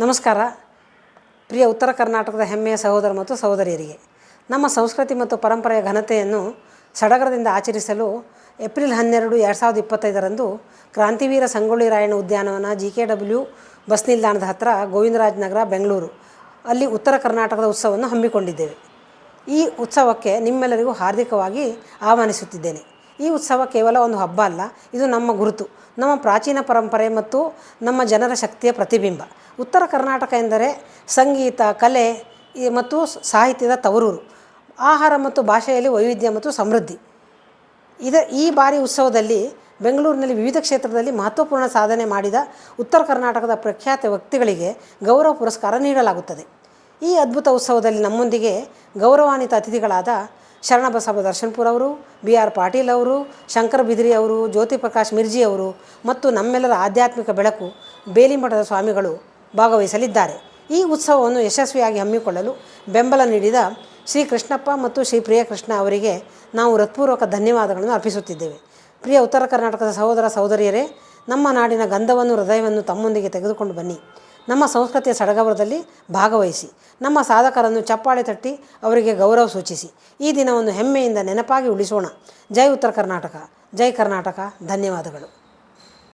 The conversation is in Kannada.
ನಮಸ್ಕಾರ. ಪ್ರಿಯ ಉತ್ತರ ಕರ್ನಾಟಕದ ಹೆಮ್ಮೆಯ ಸಹೋದರ ಮತ್ತು ಸಹೋದರಿಯರಿಗೆ, ನಮ್ಮ ಸಂಸ್ಕೃತಿ ಮತ್ತು ಪರಂಪರೆಯ ಘನತೆಯನ್ನು ಸಡಗರದಿಂದ ಆಚರಿಸಲು ಏಪ್ರಿಲ್ ಹನ್ನೆರಡು ಎರಡು ಸಾವಿರದ ಇಪ್ಪತ್ತೈದರಂದು ಕ್ರಾಂತಿವೀರ ಸಂಗೊಳ್ಳಿ ರಾಯಣ್ಣ ಉದ್ಯಾನವನ ಜಿ ಕೆ ಡಬ್ಲ್ಯೂ ಬಸ್ ನಿಲ್ದಾಣದ ಹತ್ತಿರ ಗೋವಿಂದರಾಜ್ ನಗರ, ಬೆಂಗಳೂರು. ಅಲ್ಲಿ ಉತ್ತರ ಕರ್ನಾಟಕದ ಉತ್ಸವವನ್ನು ಹಮ್ಮಿಕೊಂಡಿದ್ದೇವೆ. ಈ ಉತ್ಸವಕ್ಕೆ ನಿಮ್ಮೆಲ್ಲರಿಗೂ ಹಾರ್ದಿಕವಾಗಿ ಆಹ್ವಾನಿಸುತ್ತಿದ್ದೇನೆ. ಈ ಉತ್ಸವ ಕೇವಲ ಒಂದು ಹಬ್ಬ ಅಲ್ಲ, ಇದು ನಮ್ಮ ಗುರುತು. ನಮ್ಮ ಪ್ರಾಚೀನ ಪರಂಪರೆ ಮತ್ತು ನಮ್ಮ ಜನರ ಶಕ್ತಿಯ ಪ್ರತಿಬಿಂಬ. ಉತ್ತರ ಕರ್ನಾಟಕ ಎಂದರೆ ಸಂಗೀತ, ಕಲೆ ಮತ್ತು ಸಾಹಿತ್ಯದ ತವರೂರು. ಆಹಾರ ಮತ್ತು ಭಾಷೆಯಲ್ಲಿ ವೈವಿಧ್ಯ ಮತ್ತು ಸಮೃದ್ಧಿ. ಇದ, ಈ ಬಾರಿ ಉತ್ಸವದಲ್ಲಿ ಬೆಂಗಳೂರಿನಲ್ಲಿ ವಿವಿಧ ಕ್ಷೇತ್ರದಲ್ಲಿ ಮಹತ್ವಪೂರ್ಣ ಸಾಧನೆ ಮಾಡಿದ ಉತ್ತರ ಕರ್ನಾಟಕದ ಪ್ರಖ್ಯಾತ ವ್ಯಕ್ತಿಗಳಿಗೆ ಗೌರವ ಪುರಸ್ಕಾರ ನೀಡಲಾಗುತ್ತದೆ. ಈ ಅದ್ಭುತ ಉತ್ಸವದಲ್ಲಿ ನಮ್ಮೊಂದಿಗೆ ಗೌರವಾನ್ವಿತ ಅತಿಥಿಗಳಾದ ಶರಣಬಸವ ದರ್ಶನ್ಪುರ್ ಅವರು ಬಿ ಆರ್ ಪಾಟೀಲ್ ಅವರು, ಶಂಕರ ಬಿದ್ರಿ ಅವರು, ಜ್ಯೋತಿ ಪ್ರಕಾಶ್ ಮಿರ್ಜಿ ಅವರು ಮತ್ತು ನಮ್ಮೆಲ್ಲರ ಆಧ್ಯಾತ್ಮಿಕ ಬೆಳಕು ಬೇಲಿಮಠದ ಸ್ವಾಮಿಗಳು ಭಾಗವಹಿಸಲಿದ್ದಾರೆ. ಈ ಉತ್ಸವವನ್ನು ಯಶಸ್ವಿಯಾಗಿ ಹಮ್ಮಿಕೊಳ್ಳಲು ಬೆಂಬಲ ನೀಡಿದ ಶ್ರೀ ಕೃಷ್ಣಪ್ಪ ಮತ್ತು ಶ್ರೀ ಪ್ರಿಯಕೃಷ್ಣ ಅವರಿಗೆ ನಾವು ಹೃತ್ಪೂರ್ವಕ ಧನ್ಯವಾದಗಳನ್ನು ಅರ್ಪಿಸುತ್ತಿದ್ದೇವೆ. ಪ್ರಿಯ ಉತ್ತರ ಕರ್ನಾಟಕದ ಸಹೋದರ ಸಹೋದರಿಯರೇ, ನಮ್ಮ ನಾಡಿನ ಗಂಧವನ್ನು, ಹೃದಯವನ್ನು ತಮ್ಮೊಂದಿಗೆ ತೆಗೆದುಕೊಂಡು ಬನ್ನಿ. ನಮ್ಮ ಸಂಸ್ಕೃತಿಯ ಸಡಗರದಲ್ಲಿ ಭಾಗವಹಿಸಿ, ನಮ್ಮ ಸಾಧಕರನ್ನು ಚಪ್ಪಾಳೆ ತಟ್ಟಿ ಅವರಿಗೆ ಗೌರವ ಸೂಚಿಸಿ. ಈ ದಿನವನ್ನು ಹೆಮ್ಮೆಯಿಂದ ನೆನಪಾಗಿ ಉಳಿಸೋಣ. ಜೈ ಉತ್ತರ ಕರ್ನಾಟಕ. ಜೈ ಕರ್ನಾಟಕ. ಧನ್ಯವಾದಗಳು.